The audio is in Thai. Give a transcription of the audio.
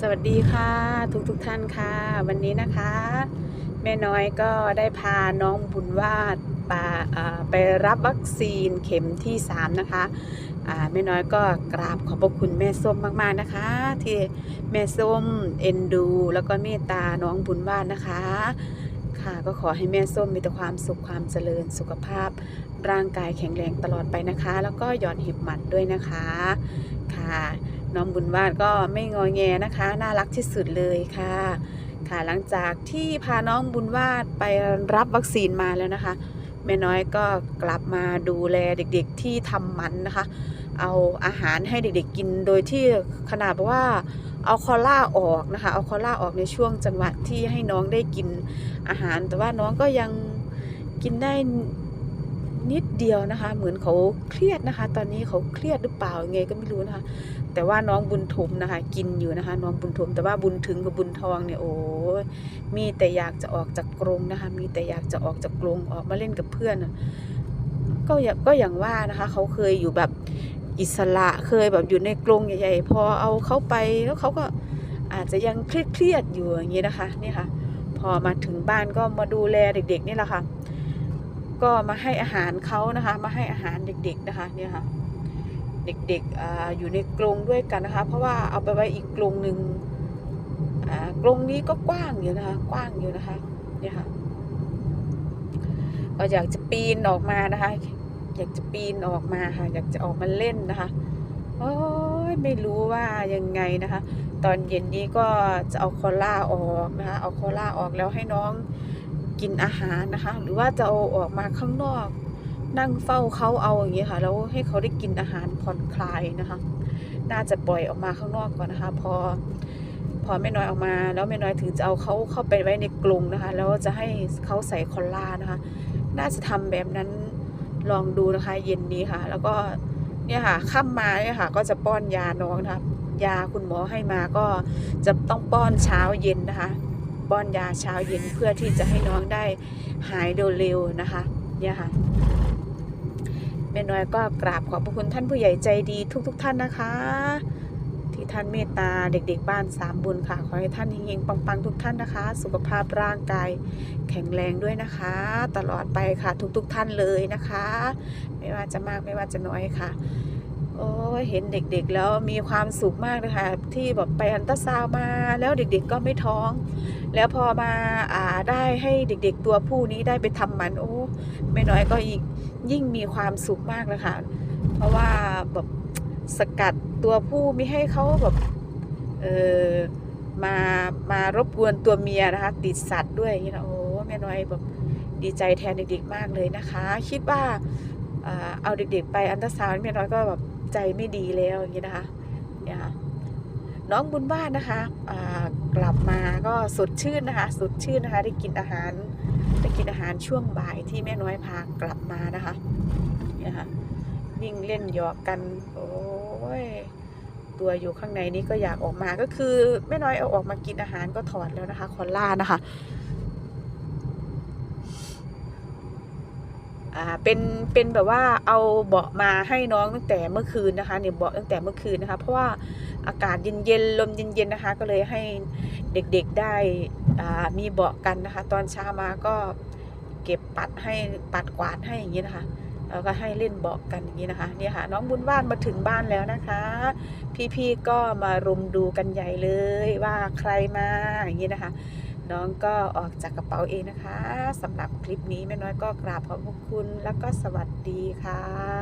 สวัสดีค่ะทุกทุกท่านค่ะ วันนี้นะคะ แม่น้อยก็ได้พาน้องบุญวาดปาอ่าไปรับวัคซีนเข็มที่ 3 นะคะอ่าแม่น้อยก็กราบขอบพระคุณแม่ส้มมากๆนะคะ ที่แม่ส้มเอ็นดู แล้วก็เมตตาน้องบุญวาดนะคะ ค่ะก็ขอให้แม่ส้มมีแต่ความสุขความเจริญสุขภาพร่างกายแข็งแรงตลอดไปนะคะ แล้วก็หย่อนหิบหมัดด้วยนะคะค่ะ น้องบุญวาดก็ไม่งอแงนะคะ น่ารักที่สุดเลยค่ะ ค่ะหลังจากที่พาน้องบุญวาดไปรับวัคซีนมาแล้วนะคะ แม่น้อยก็กลับมาดูแลเด็กๆที่ทำมันนะคะ เอาอาหารให้เด็กๆกินโดยที่ขนาดว่าเอาคอล่าออกนะคะ เอาคอล่าออกในช่วงจังหวะที่ให้น้องได้กินอาหาร แต่ว่าน้องก็ยังกินได้ นิดเดียวนะคะ เหมือนเขาเครียดนะคะ ตอนนี้เขาเครียดหรือเปล่ายังไงก็ไม่รู้นะคะ แต่ว่าน้องบุญถมนะคะ กินอยู่นะคะ น้องบุญถมแต่ว่าบุญถึงกับบุญทองเนี่ยโอ้มีแต่อยากจะออกจากกรงนะคะ มีแต่อยากจะออกจากกรงออกมาเล่นกับเพื่อนก็อย่างก็อย่างว่านะคะเขาเคยอยู่แบบอิสระเคยแบบอยู่ในกรงใหญ่ๆพอเอาเขาไปแล้วเขาก็อาจจะยังเครียดๆอยู่อย่างนี้นะคะนี่ค่ะ พอมาถึงบ้านก็มาดูแลเด็กๆนี่แหละค่ะ ก็มาให้อาหารเขานะคะ มาให้อาหารเด็ก ๆนะคะเนี่ยค่ะเด็กๆออยู่ในกรงด้วยกันนะคะ เพราะว่าเอาไปไว้อีกกรงหนึ่งกรงนี้ก็กว้างอยู่นะคะ กว้างอยู่นะคะเนี่ยค่ะก็อยากจะปีนออกมานะคะ อยากจะปีนออกมาค่ะ อยากจะออกมาเล่นนะคะโอ้ยไม่รู้ว่ายังไงนะคะ ตอนเย็นนี้ก็จะเอาคอล่าออกนะคะ เอาคอล่าออกแล้วให้น้อง กินอาหารนะคะ หรือว่าจะเอาออกมาข้างนอก นั่งเฝ้าเขาเอาอย่างนี้ค่ะ แล้วให้เขาได้กินอาหารผ่อนคลายนะคะ น่าจะปล่อยออกมาข้างนอกก่อนนะคะ พอ พอแม่น้อยออกมา แล้วแม่น้อยถึงจะเอาเขาเข้าไปไว้ในกรงนะคะ แล้วจะให้เขาใส่คอลล่านะคะ น่าจะทำแบบนั้นลองดูนะคะ เย็นนี้ค่ะ แล้วก็เนี่ยค่ะค่ำมาเนี่ยค่ะ ก็จะป้อนยาน้องนะคะยาคุณหมอให้มาก็จะต้องป้อนเช้าเย็นนะคะ ป้อนยาเช้าเย็นเพื่อที่จะให้น้องได้หายเร็วๆนะคะเนี่ยค่ะแม่น้อยก็กราบขอบพระคุณท่านผู้ใหญ่ใจดีทุกๆทท่านนะคะ ที่ท่านเมตตาเด็กๆบ้านสามบุญค่ะ ขอให้ท่านเฮงๆปังๆทุกท่านนะคะ สุขภาพร่างกายแข็งแรงด้วยนะคะ ตลอดไปค่ะทุกๆทท่านเลยนะคะ ไม่ว่าจะมากไม่ว่าจะน้อยค่ะ อ้เห็นเด็กๆแล้วมีความสุขมากเลยค่ะที่แบบไปอันตราซาวมาแล้วเด็กๆก็ไม่ท้อง แล้วพอมาอ่าได้ให้เด็กๆตัวผู้นี้ได้ไปทำหมันโอ้ไม่น้อยก็อีกยิ่งมีความสุขมากเลยค่ะเพราะว่าแบบสกัดตัวผู้ไม่ให้เขาแบบเออมามารบกวนตัวเมียนะคะ ติดสัตว์ด้วยย่างนี้นะโอ้แม่น้อยแบบดีใจแทนเด็กๆมากเลยนะคะ คิดว่าอ่าเอาเด็กๆไปอันตราซาวน์แม่น้อยก็แบบ ใจไม่ดีแล้วอย่างนี้นะคะเนี่ยค่ะน้องบุญบ้านนะคะกลับมาก็สดชื่นนะคะสดชื่นนะคะ ได้กินอาหารได้กินอาหารช่วงบ่ายที่แม่น้อยพากลับมานะคะเนี่ยค่ะวิ่งเล่นหยอกกันโอ้ยตัวอยู่ข้างในนี้ก็อยากออกมาก็คือแม่น้อยเอาออกมากินอาหารก็ถอดแล้วนะคะคอล่านะคะ อ่าเป็นเป็นแบบว่าเอาเบาะมาให้น้องตั้งแต่เมื่อคืนนะคะเนี่ยเบาะตั้งแต่เมื่อคืนนะคะ เพราะว่าอากาศเย็นๆลมเย็นๆนะคะ ก็เลยให้เด็กๆได้อ่ามีเบาะกันนะคะ ตอนเช้ามาก็เก็บปัดให้ปัดกวาดให้อย่างนี้นะคะแล้วก็ให้เล่นเบาะกันอย่างนี้นะคะเนี่ยค่ะน้องบุญว่านมาถึงบ้านแล้วนะคะ พี่ๆก็มารุมดูกันใหญ่เลยว่าใครมาอย่างนี้นะคะ น้องก็ออกจากกระเป๋าเองนะคะสำหรับคลิปนี้แม่น้อยก็กราบขอบพระคุณแล้วก็สวัสดีค่ะ